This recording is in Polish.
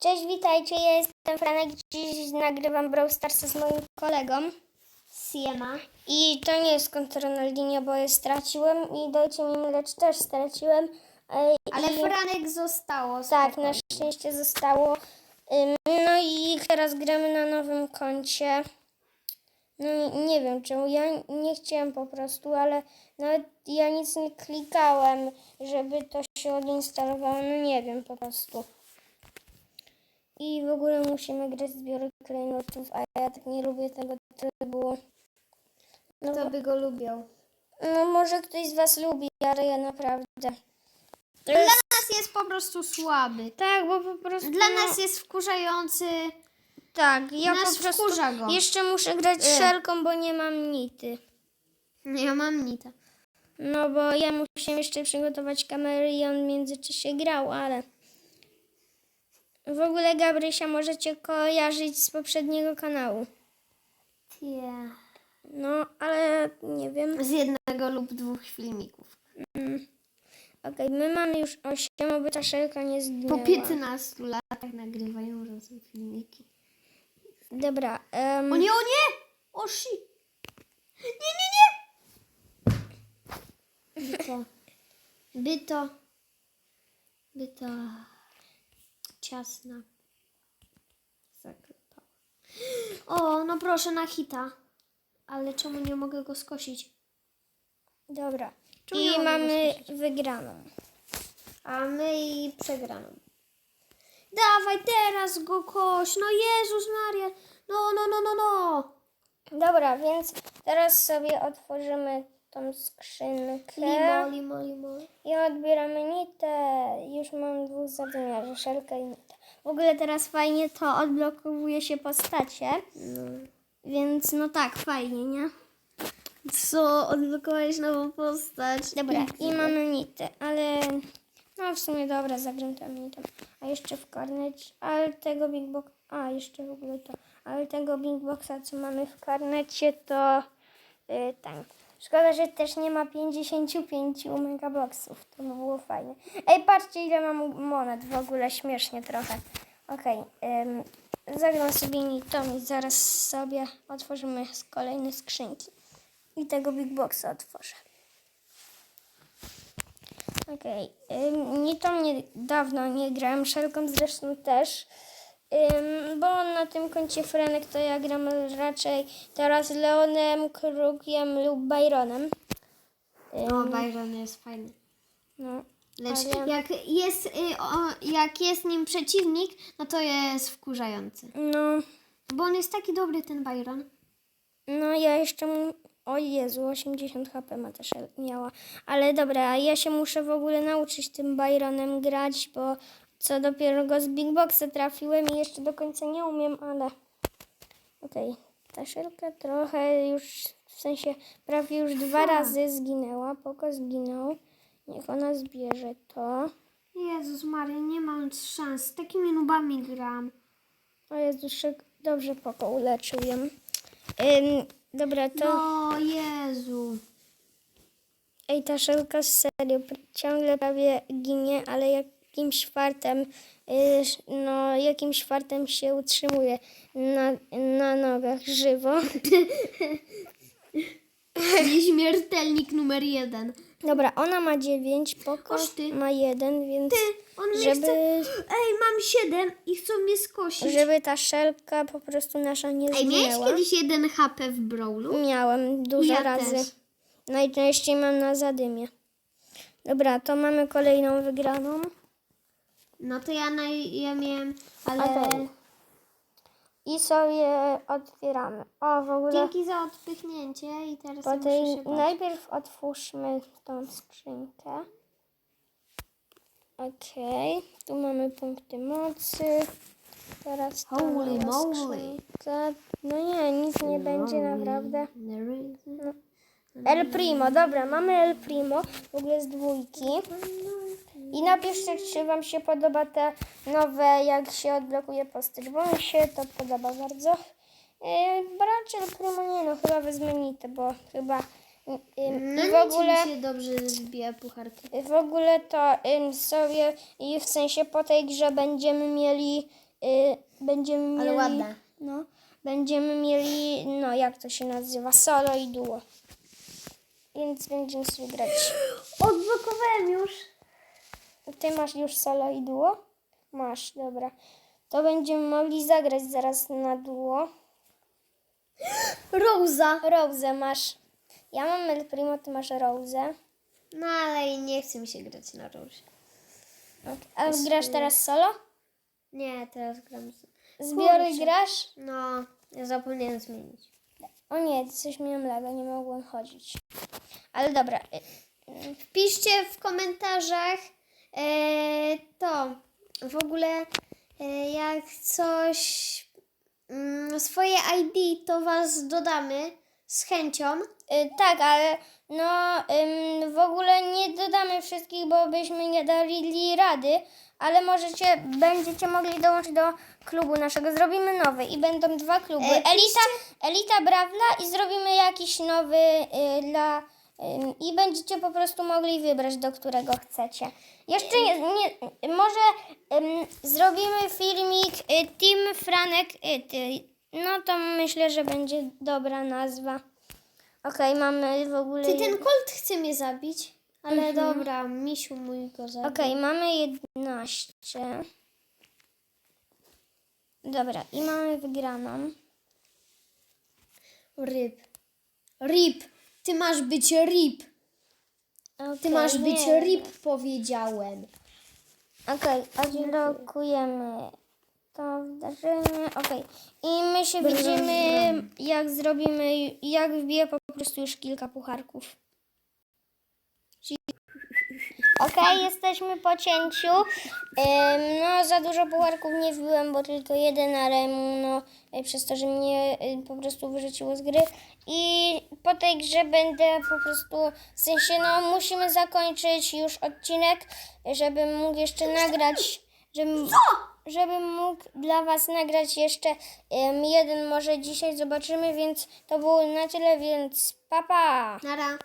Cześć, witajcie, ja jestem Franek, dziś nagrywam Brawl Starsa z moim kolegą. Siema. I to nie jest konto Ronaldinho, bo je straciłem i dajcie mi lecz też straciłem. Ale i, Franek zostało. Tak, na szczęście zostało. No i teraz gramy na nowym koncie. No nie wiem czemu, ja nie chciałem po prostu, ale nawet ja nic nie klikałem, żeby to się odinstalowało, no nie wiem po prostu. I w ogóle musimy grać zbiory klejnotów, a ja tak nie lubię tego trybu. No, Kto by go lubił? no może ktoś z was lubi, ale ja naprawdę. Dla jest, nas jest po prostu słaby. tak, bo po prostu... Dla no, nas jest wkurzający. Tak, ja Nas po prostu wkurza go. jeszcze muszę grać E. szelką, bo nie mam nity. Ja mam nita. No bo ja musiałem jeszcze przygotować kamery i on w międzyczasie grał, ale... W ogóle Gabrysia możecie kojarzyć z poprzedniego kanału. Yeah. No, ale nie wiem. Z jednego lub dwóch filmików. Okej, my mamy już 8, oby ta szelka nie Po zginęła. 15 latach nagrywają razem filmiki. Dobra, em, O nie, o nie! O shi! Nie, nie, nie! Byto. Byto. Byto. Ciasna. Zaklepała. O, no proszę na hita. Ale czemu nie mogę go skosić? dobra. Czemu nie I mogę mamy skosić? wygraną. A my i przegraną. Dawaj teraz go koś. No Jezus Maria. No, no, no, no, no. Dobra, więc teraz sobie otworzymy tą skrzynkę. Limo, limo, limo. I odbieramy nitę. Już mam dwóch zadymiarzy, szelkę i nitę. W ogóle teraz fajnie to odblokowuje się postacie. Więc no tak, fajnie, nie? Co? Odblokowałeś nową postać. Dobra, i mamy nitę, ale no w sumie dobra, zagram tam nitę. A jeszcze w karnecie, ale tego Big Box, a jeszcze w ogóle to, ale tego Big Boxa, co mamy w karnecie, to yy, tak. Szkoda, że też nie ma 55 megaboxów, to by było fajne. Ej, patrzcie ile mam monet, w ogóle śmiesznie trochę. Okej, ym, zagram sobie nitą i zaraz sobie otworzymy kolejne skrzynki. I tego Big Boxa otworzę. Okej, okay. nitą nie, dawno nie grałem, szelką zresztą też. Na tym koncie Frenek to ja gram raczej teraz Leonem, Krugiem lub Byronem. No, Byron jest fajny. No, Lecz Ale- jak, jest, y, jak jest nim przeciwnik, no to jest wkurzający. no, Bo on jest taki dobry, ten Byron. no ja jeszcze mu... O Jezu, 80 HP ma też miała. Ale dobra, ja się muszę w ogóle nauczyć tym Byronem grać, bo co dopiero go z Big Boxa trafiłem i jeszcze do końca nie umiem, ale... Okej, ta szelka trochę już, w sensie prawie już dwa razy zginęła. Poko zginął. Niech ona zbierze to. Jezus Maria, nie mam szans. Z takimi nubami gram. O Jezu, szyk, dobrze Poko uleczył ją. Ym, dobra, to... No, Jezu. Ej, ta szelka serio ciągle prawie ginie, ale jakimś fartem, y, no jakimś fartem się utrzymuje na, na nogach żywo. Nieśmiertelnik numer jeden. Dobra, ona ma 9, Poko Koszty. ma 1, więc On mnie żeby, chce... Ej, mam siedem i chcą mnie skosić. żeby ta szelka po prostu nasza nie Ej, miałeś zginęła. kiedyś jeden HP w Brawlu? Miałem dużo Ja razy. też. Najczęściej mam na zadymie. Dobra, to mamy kolejną wygraną. No to ja, naj... ja miałem, ale... Okej. I sobie otwieramy. O, w ogóle Dzięki za odpychnięcie i teraz po muszę tej, się bać. najpierw otwórzmy tą skrzynkę. Okej, tu mamy punkty mocy. Teraz ta Holy moly. No nie, nic nie będzie naprawdę. Is- El Primo, dobra, mamy El Primo, w ogóle z dwójki. I napiszcie, czy Wam się podoba te nowe, jak się odblokuje postać, bo mi się to podoba bardzo. Yy, brać El Primo nie no, chyba wezmę Nitę, bo chyba... No I w nic ogóle... mi się dobrze zbija pucharki. W ogóle to ym, sobie i w sensie po tej grze będziemy mieli y, będziemy mieli... Ale ładne. No, będziemy mieli, no jak to się nazywa, solo i duo. Więc będziemy sobie grać. Odblokowałem już. Ty masz już solo i duo? Masz, dobra. To będziemy mogli zagrać zaraz na duo. Rosa. Rose masz. Ja mam El Primo, ty masz Rose. No ale nie chce mi się grać na Rose. A grasz teraz solo? Nie, teraz gram. z- Zbiory Kurczę. grasz? No, ja zapomniałem zmienić. O nie, coś miałem laga, nie mogłem chodzić. Ale dobra. y, Wpiszcie w komentarzach to w ogóle e, jak coś mm, swoje ID to was dodamy z chęcią. Y, tak, ale no w ogóle nie dodamy wszystkich, bo byśmy nie dali rady, ale możecie, będziecie mogli dołączyć do klubu naszego. Zrobimy nowy i będą dwa kluby. E, Elita, Elita Brawla i zrobimy jakiś nowy dla i będziecie po prostu mogli wybrać, do którego chcecie. Jeszcze nie, nie może ym, zrobimy filmik y, Team Franek y, ty. No to myślę, że będzie dobra nazwa. Okej, mamy w ogóle. Ty ten Colt chce mnie zabić, ale dobra, misiu mój go zabił. Okej, mamy 11. Dobra, i mamy wygraną. Ryb. Rip. Ty masz być rip. Ty masz być rip, powiedziałem. Okej, odblokujemy to wydarzenie. Okej, i my się widzimy, jak zrobimy, jak wbiję po prostu już kilka pucharków. Okej, jesteśmy po cięciu. Em, no, za dużo pucharków nie wbiłem, bo tylko jeden, ale no, e, przez to, że mnie e, po prostu wyrzuciło z gry. I po tej grze będę po prostu, w sensie, no, musimy zakończyć już odcinek, żebym mógł jeszcze nagrać, żebym, żebym mógł dla Was nagrać jeszcze em, jeden, może dzisiaj zobaczymy, więc to było na tyle, więc papa! Pa. Nara.